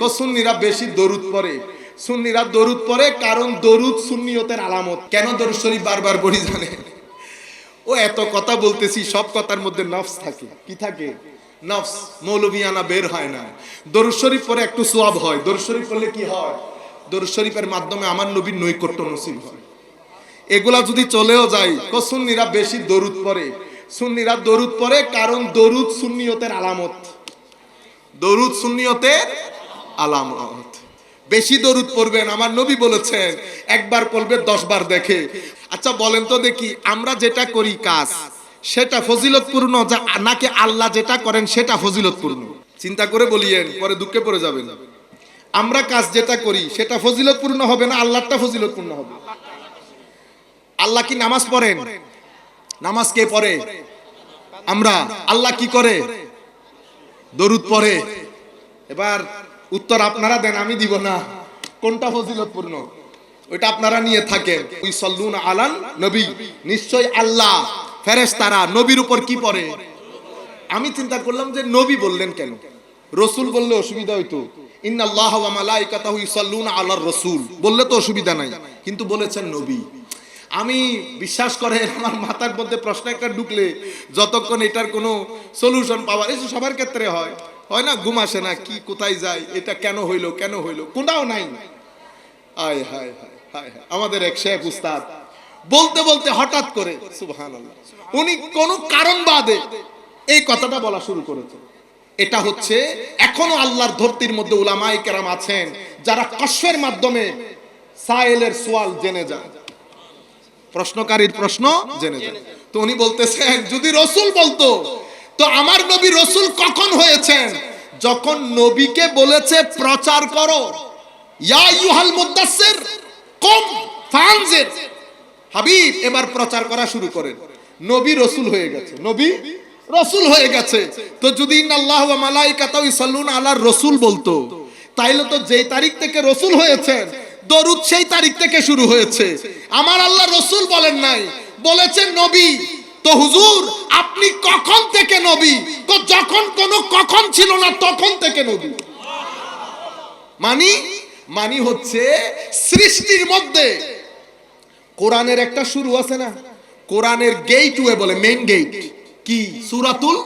কো সুন্নিরা বেশি দরুদ পড়ে। সুন্নিরা দরুদ পড়ে কারণ দরুদ সুন্নিয়তের আলামত। কেন দরুদ শরীফ বারবার পড়ি জানে? ও এত কথা বলতেছি, সব কথার মধ্যে নফস থাকে। কি থাকে? নফস, মৌলবিয়ানা বের হয় না। দরুদ শরীফ পরে একটু সোয়াব হয়। দরুদ শরীফ পড়লে কি হয়? দরুদ শরীফের মাধ্যমে আমার নবীর নৈকট্য নসিব হয়। এগুলা যদি চলেও যায়, কো সুন্নিরা বেশি দরুদ পড়ে। সুন্নিরা দরুদ পড়ে কারণ দরুদ সুন্নিয়তের আলামত। দরুদ সুন্নিয়তের আলামত বেশি দরুদ পড়বেন, আমার নবী বলেছেন, একবার পড়বে দশ বার দেখে। আচ্ছা বলেন তো দেখি, আমরা যেটা করি কাজ, সেটা ফজিলতপূর্ণ যা নাকি আল্লাহ যেটা করেন, সেটা ফজিলতপূর্ণ? চিন্তা করে বলিয়েন, পরে দুঃখে পড়ে যাবেন। আমরা কাজ যেটা করি, সেটা ফজিলতপূর্ণ হবে না আল্লাহটা ফজিলতপূর্ণ হবে? আল্লাহ কি নামাজ পড়েন? নামাজ কে পড়ে? আমরা। আল্লাহ কি করে? দরুদ পড়ে। এবার উত্তর আপনারা দেন, আমি দিব না। কোনটা ফজিলতপূর্ণ? ওইটা আপনারা নিয়ে থাকেন। ওই সল্লুন আলান নবী। নিশ্চয় আল্লাহ, ফেরেশতারা নবীর উপর কি পড়ে? আমি চিন্তা করলাম যে নবী বললেন কেন? রসুল বললে অসুবিধা হইতো। ইন্নাল্লাহ ওয়া মালাইকাতাহু ইউসাল্লুনা আলার রাসূল। বললে তো অসুবিধা নাই, কিন্তু বলেছেন নবী। আমি বিশ্বাস করে আমার মাথার মধ্যে প্রশ্ন একটা ঢুকলে, যতক্ষণ এটার কোনো সলিউশন পাওয়ার এই সবার ক্ষেত্রে হয়। হয় না? ঘুম আসে না। কি, কোথায় যায় এটা কেন হইল? কেন হইল? কোনটাও নাই। আয়, হায় হায় হায় আমাদের এক শেখ উস্তাদ বলতে বলতে হঠাৎ করে, সুবহানাল্লাহ, উনি কোনো কারণ বাদে এই কথাটা বলা শুরু করেছে। এটা হচ্ছে, এখনও আল্লাহর ধরতির মধ্যে উলামাই কেরাম আছেন, যারা কষ্টের মাধ্যমে সায়েলের সোয়াল জেনে যান প্রশ্নকারীর প্রশ্ন জেনে যান তো উনি বলতেছেন, যদি রসুল বলতো তো আমার নবী রসুল কখন হয়েছেন? যখন নবীকে বলেছে, প্রচার করো। ইয়া ইউহাল মুদাসসির, কম ফানজির। হাবিব, এবার প্রচার করা শুরু করেন। নবী রসুল হয়ে গেছে। নবী রসুল হয়ে গেছে। তো যদি আল্লাহ ওয়া মালাইকাতাহু ইসাল্লুনা আলার রসুল বলতো, তাইলে তো যেই তারিখ থেকে রসুল হয়েছেন, দরুদ সেই তারিখ থেকে শুরু হয়েছে। আমার আল্লাহ রসুল বলেন নাই। বলেছেন নবী। তো হুজুর, আপনি কখন থেকে নবী? তো যখন কোনো কখন ছিল না, তখন থেকে নবী। মানি? মানি হচ্ছে সৃষ্টির মধ্যে। কোরআনের একটা শুরু আছে না? কোরআনের গেট ওয়ে বলে মেইন গেট কি? সুরাতুল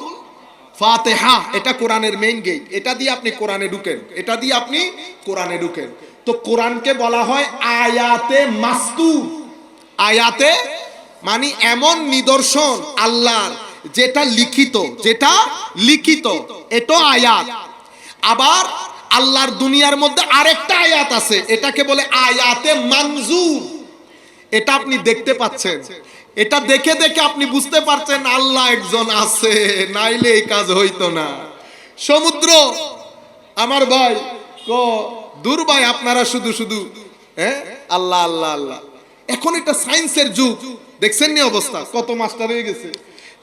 ফাতেহা। এটা কোরআনের মেইন গেট এটা দিয়ে আপনি কোরআনে ঢুকেন। এটা দিয়ে আপনি কোরআনে ঢুকেন। তো কোরআনকে বলা হয় আয়াতে মাস্তুর আয়াতে মানে এমন নিদর্শন আল্লাহর যেটা লিখিত যেটা লিখিত। এটা আয়াত। আবার আল্লাহর দুনিয়ার মধ্যে আরেকটা আয়াত আছে, এটাকে বলে আয়াতে মানজুর। এটা আপনি দেখতে পাচ্ছেন। এটা দেখে দেখে আপনি বুঝতে পারছেন, আল্লাহ একজন আছে, নাইলে এই কাজ হইতো না। সমুদ্র, আমার ভাই, কো, দূর ভাই, আপনারা শুধু শুধু হ্যাঁ? আল্লাহ আল্লাহ আল্লাহ। এখন এটা সায়েন্সের যুগ। দেখছেন নি অবস্থা? কত মাস্টার হয়ে গেছে।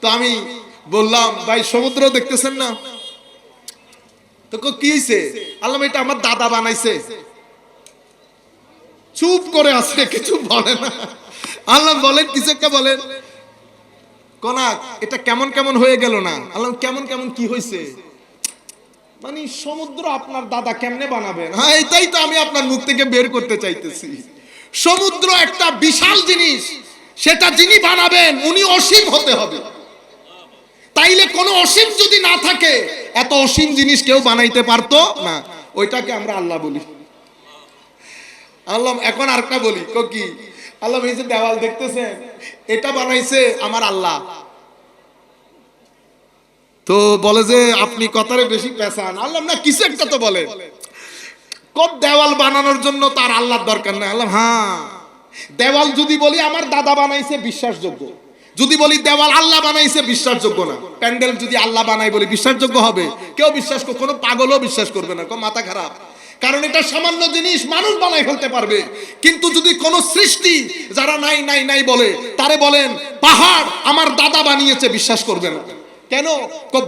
তো আমি বললাম, ভাই, সমুদ্র দেখতেছেন না? তো কো হইছে? আল্লাহ এটা আমার দাদা বানাইছে। চুপ করে আছে, কিছু বলে না। আল্লাহ বলেন, কিছু একটা বলেন। কনাক, এটা কেমন কেমন হয়ে গেল না? আল্লাহ কেমন কেমন কি হয়েছে মানে সমুদ্র আপনার দাদা কেমনে বানাবেন? হ্যাঁ এটাই তো আমি আপনার মুখ থেকে বের করতে চাইতেছি। সমুদ্র একটা বিশাল জিনিস, সেটা যিনি বানাবেন, উনি অসীম হতে হবে। তাইলে কোনো অসীম যদি না থাকে, এত অসীম জিনিস কেউ বানাইতে পারতো না। ওইটাকে আমরা আল্লাহ বলি। আল্লাহ, এখন আরেকটা বলি, কো আল্লাহ এই যে দেওয়াল দেখতেছেন, এটা বানাইছে আমার আল্লাহ। তো বলে যে, আপনি কথারে বেশি পেশান আল্লাহ না, কিছু একটা তো বলে। কত দেওয়াল বানানোর জন্য তার আল্লাহর দরকার নাই। আল্লাহ হ্যাঁ। দেওয়াল যদি বলি, আমার দাদা বানাইছে বিশ্বাসযোগ্য। যদি বলি, দেওয়াল আল্লাহ বানাইছে, বিশ্বাসযোগ্য না। প্যান্ডেল যদি আল্লাহ বানাই বলি, বিশ্বাসযোগ্য হবে। কেউ বিশ্বাস করবে কোনো পাগলও বিশ্বাস করবে না। কোনো মাথা খারাপ। কারণ এটা সামান্য জিনিস, মানুষ বানাই ফেলতে পারবে। কিন্তু যদি কোনো সৃষ্টি, যারা নাই নাই নাই বলে, তারে বলেন, পাহাড় আমার দাদা বানিয়েছে, বিশ্বাস করবে না। কেন?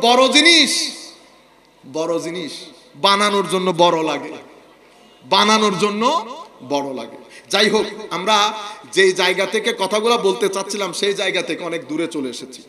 বড় জিনিস বড় জিনিস, বানানোর জন্য বড় লাগে। বানানোর জন্য বড় লাগে। যাই হোক, আমরা যে জায়গা থেকে কথাগুলো বলতে চাচ্ছিলাম, সেই জায়গা থেকে অনেক দূরে চলে এসেছি।